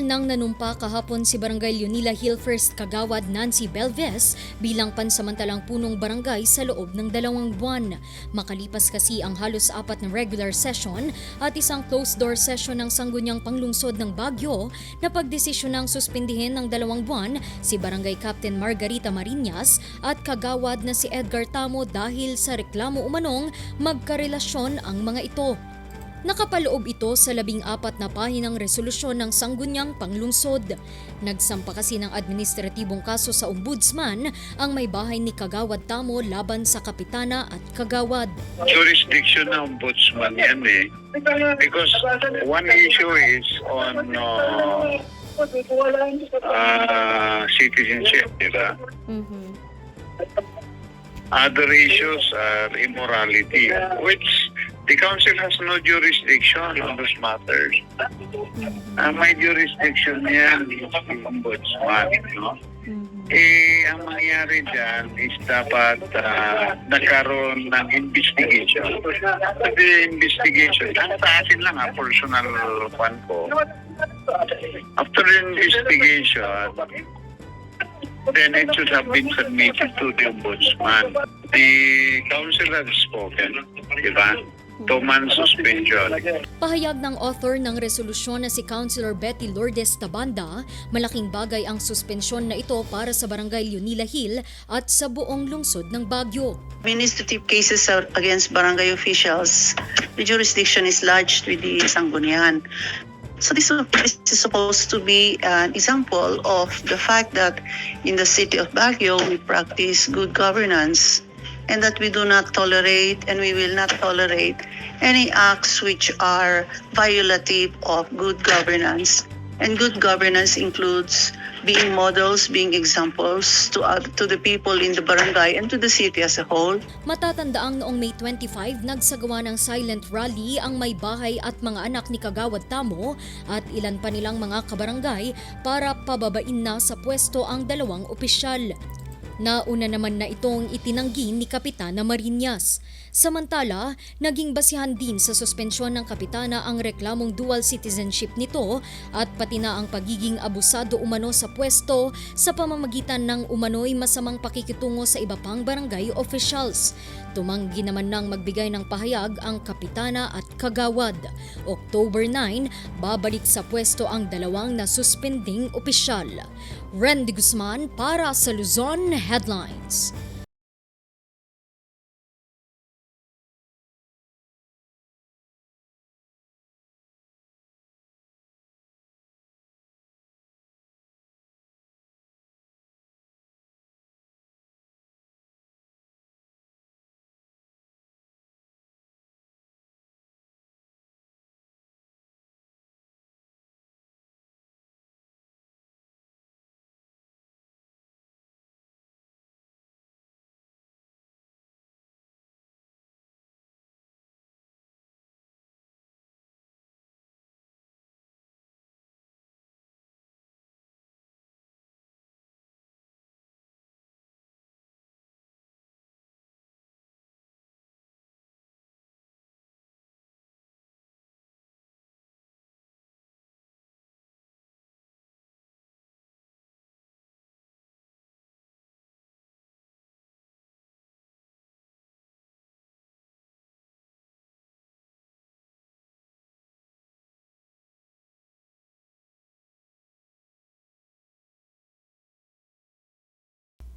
Formal nang nanumpa kahapon si Barangay Leonila Hill First Kagawad Nancy Belves bilang pansamantalang punong barangay sa loob ng dalawang buwan. Makalipas kasi ang halos apat na regular session at isang closed-door session ng sangguniang panglungsod ng Bagyo na pagdesisyon ng suspindihin ng dalawang buwan si Barangay Captain Margarita Marinas at kagawad na si Edgar Tamo dahil sa reklamo umanong magkarelasyon ang mga ito. Nakapaloob ito sa labing apat na pahinang resolusyon ng Sangguniang Panglungsod. Nagsampa kasi ng administratibong kaso sa ombudsman ang may bahay ni Kagawad Tamo laban sa Kapitana at Kagawad. jurisdiction ng ombudsman yan eh. Because one issue is on uh, uh, citizenship, di ba? Other issues are immorality, which the council has no jurisdiction on those matters. Ang may jurisdiction yan is the ombudsman, no? Eh, ang mangyayari dyan is dapat ah, nagkaroon ng investigation. Kasi investigation, ang sa akin lang ha, personal one ko. After investigation, then it should have been submitted to the ombudsman. The council has spoken, di ba? Two-month suspension. Pahayag ng author ng resolusyon na si Councilor Betty Lourdes Tabanda, malaking bagay ang suspensyon na ito para sa Barangay Leonila Hill at sa buong lungsod ng Bagyo. Administrative cases are against barangay officials, the jurisdiction is lodged with the Sanggunian. So this is supposed to be an example of the fact that in the city of Baguio, we practice good governance and that we do not tolerate and we will not tolerate any acts which are violative of good governance. And good governance includes being models, being examples to, oth- to the people in the barangay and to the city as a whole. Matatandaang noong May 25, nagsagawa ng silent rally ang may bahay at mga anak ni Kagawad Tamo at ilan pa nilang mga kabarangay para pababain na sa pwesto ang dalawang opisyal. Nauna naman na itong itinanggi ni Kapitana Marinas. Samantala, naging basihan din sa suspensyon ng Kapitana ang reklamong dual citizenship nito at pati na ang pagiging abusado umano sa pwesto sa pamamagitan ng umano'y masamang pakikitungo sa iba pang barangay officials. Tumanggi naman nang magbigay ng pahayag ang Kapitana at Kagawad. October 9, babalik sa pwesto ang dalawang nasuspending opisyal. Randy Guzman para sa Luzon Headlines.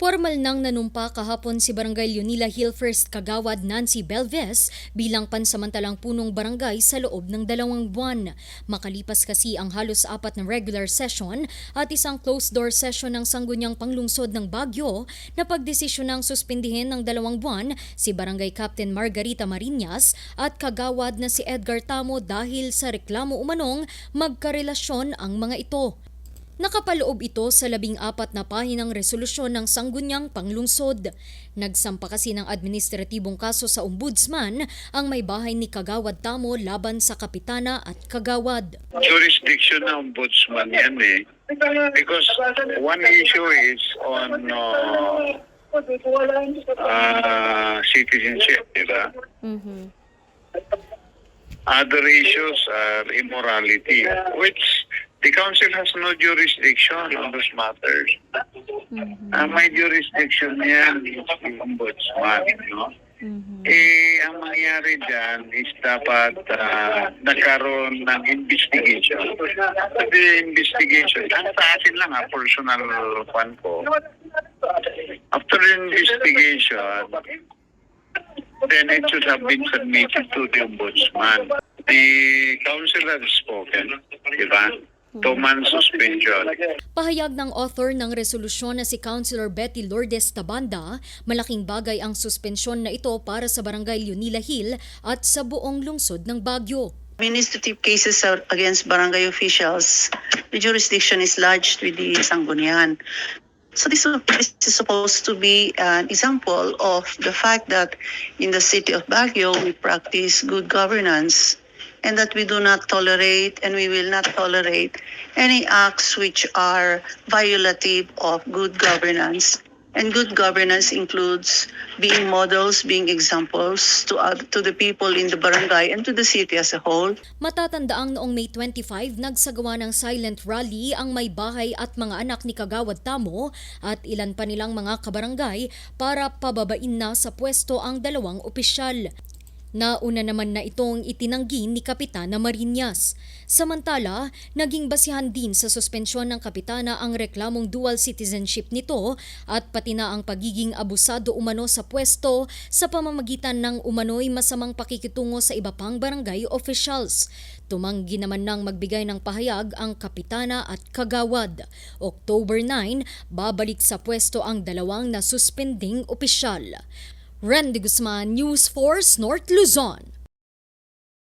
Formal nang nanumpa kahapon si Barangay Leonila Hill First Kagawad Nancy Belves bilang pansamantalang punong barangay sa loob ng dalawang buwan. Makalipas kasi ang halos apat na regular session at isang closed-door session ng sangguniang panglungsod ng Bagyo na pagdesisyon ng suspindihin ng dalawang buwan si Barangay Captain Margarita Marinas at kagawad na si Edgar Tamo dahil sa reklamo umanong magkarelasyon ang mga ito. Nakapaloob ito sa labing apat na pahinang resolusyon ng Sangguniang Panglungsod. Nagsampa kasi ng administratibong kaso sa ombudsman ang may bahay ni Kagawad Tamo laban sa Kapitana at Kagawad. Jurisdiction ng ombudsman yan eh. Because one issue is on uh, uh, citizenship, di ba? Other issues are immorality, which the council has no jurisdiction on those matters. Ang may jurisdiction yan, yung ombudsman. No? Eh, ang mangyari dyan is dapat ah, nagkaroon ng investigation. Sabi investigation, ang sa akin lang ha, personal fan ko. After investigation, then it should have been submitted to the ombudsman. The council has spoken, di ba? Two-month suspension. Pahayag ng author ng resolusyon na si Councilor Betty Lourdes Tabanda, malaking bagay ang suspensyon na ito para sa Barangay Leonila Hill at sa buong lungsod ng Baguio. Administrative cases are against barangay officials, the jurisdiction is lodged with the Sangguniang. So this is supposed to be an example of the fact that in the city of Baguio, we practice good governance and that we do not tolerate and we will not tolerate any acts which are violative of good governance. And good governance includes being models, being examples to, oth- to the people in the barangay and to the city as a whole. Matatandaang noong May 25, nagsagawa ng silent rally ang may bahay at mga anak ni Kagawad Tamo at ilan pa nilang mga kabarangay para pababain na sa pwesto ang dalawang opisyal. Nauna naman na itong itinanggi ni Kapitana Marinas. Samantala, naging basihan din sa suspensyon ng Kapitana ang reklamong dual citizenship nito at pati na ang pagiging abusado umano sa pwesto sa pamamagitan ng umano'y masamang pakikitungo sa iba pang barangay officials. Tumanggi naman ng magbigay ng pahayag ang Kapitana at Kagawad. October 9, babalik sa pwesto ang dalawang nasuspending opisyal. Randy Guzman, News Force, North Luzon.